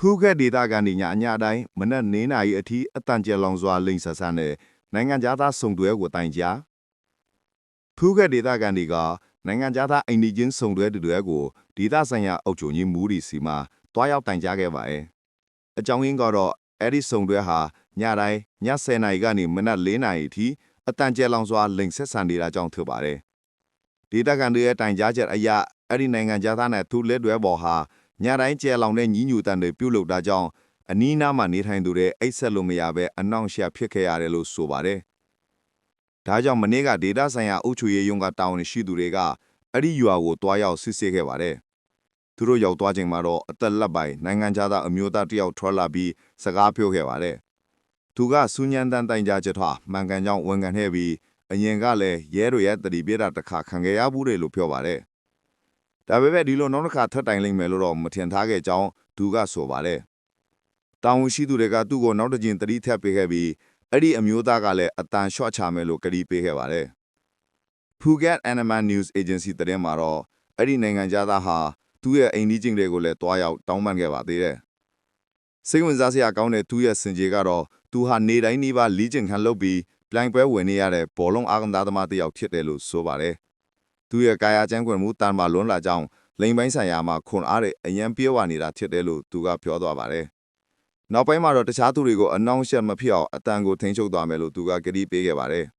ဖူးခက်ဒေတာကနေညအညတိုင်းမနက်၄နာရီအထိအတန်ကျဲလောင်စွာလိမ့်ဆက်ဆန်းတဲ့နိုင်ငံသားစုံတွဲကိုတိုင်ကြားဖူးခက်ဒေတာကန်တွေကနိုင်ငံသားအိန္ဒိချင်းစုံတွဲတူတွေကိုဒေတာဆိုင်ရာအုပ်ချုပ်ရေးမူးရီစီမှာတွားရောက်တိုင်ကြားခဲ့ပါတယ်အကြောင်းရင်းကတော့အဲ့ဒီစုံတွဲဟာညတိုင်းည10နာရီကနေမနက်4နာရီအထိအတန်ကျဲလောင်စွာလိမ့်ဆက်ဆန်းနေတာကြောင့်ဖြစ်ပါတယ်ဒေတာကန်တွေရဲ့တိုင်ကြားချက်အရအဲ့ဒီနိုင်ငံသားနဲ့သူလက်တွဲပေါ်ဟာ ညတိုင်းကျဲလောင်တဲ့ညီညူတန်တွေပြုတ်လုတာကြောင့်အနီးနားမှာနေထိုင်သူတွေအိတ်ဆက်လို့မရဘဲအနှောင့်အယှက်ဖြစ်ခဲ့ရတယ်လို့ဆိုပါတယ်ဒါကြောင့်မနေ့ကဒေတာဆိုင်ရာအုပ်ချုပ်ရေးရုံးကတာဝန်ရှိသူတွေကအဲ့ဒီရွာကိုတွားရောက်စစ်ဆေးခဲ့ပါတယ်သူတို့ရောက်သွားချိန်မှာတော့အသက်လက်ပိုင်နိုင်ငံသားအမျိုးသားတစ်ယောက်ထွက်လာပြီးစကားပြောခဲ့ပါတယ်သူကစူညံတန်တိုင်ကြားချက်ထားမှန်ကန်ကြောင်းဝန်ခံခဲ့ပြီးအရင်ကလည်းရဲတို့ရဲ့တတိပြေတာတစ်ခါခံခဲ့ရဘူးတယ်လို့ပြောပါတယ် ဒါပေမဲ့ဒီလိုနောက်တစ်ခါထပ်တိုင်လိမ့်မယ်လို့တော့မထင်ထားခဲ့ကြောင်းသူကဆိုပါတယ်တောင်ရှိသူတွေကသူ့ကိုနောက်တစ်ကြိမ်တတိထက်ပေးခဲ့ပြီးအဲ့ဒီအမျိုးသားကလည်းအတန်လျှော့ချမယ်လို့ကတိပေးခဲ့ပါတယ် Phuket Animal News Agency သတင်းမှာတော့အဲ့ဒီနိုင်ငံသားဟာသူ့ရဲ့အိမ်ကြီးချင်းတွေကိုလည်းတွားရောက်တောင်းပန်ခဲ့ပါသေးတယ်။စိတ်ဝင်စားစရာကောင်းတဲ့သူ့ရဲ့စင်ကြေကတော့သူဟာနေတိုင်းနှီးပါလီးကျင်ခံလုပ်ပြီးပြိုင်ပွဲဝင်နေရတဲ့ဘောလုံးအားကစားသမားတစ်ယောက်ဖြစ်တယ်လို့ဆိုပါတယ်။ သူ့ရဲ့ကာယကျမ်းကွယ်မှုတန်မာလွန်းလာကြောင်းလိမ်ပိုင်းဆိုင်ရာမှာခွန်အားတဲ့အရန်ပြေဝနေတာဖြစ်တယ်လို့သူကပြောသွားပါတယ်။နောက်ပိုင်းမှာတော့တခြားသူတွေကိုအနှောင့်အယှက်မဖြစ်အောင်အတန်ကိုထိန်းချုပ်သွားမယ်လို့သူကကတိပေးခဲ့ပါတယ်။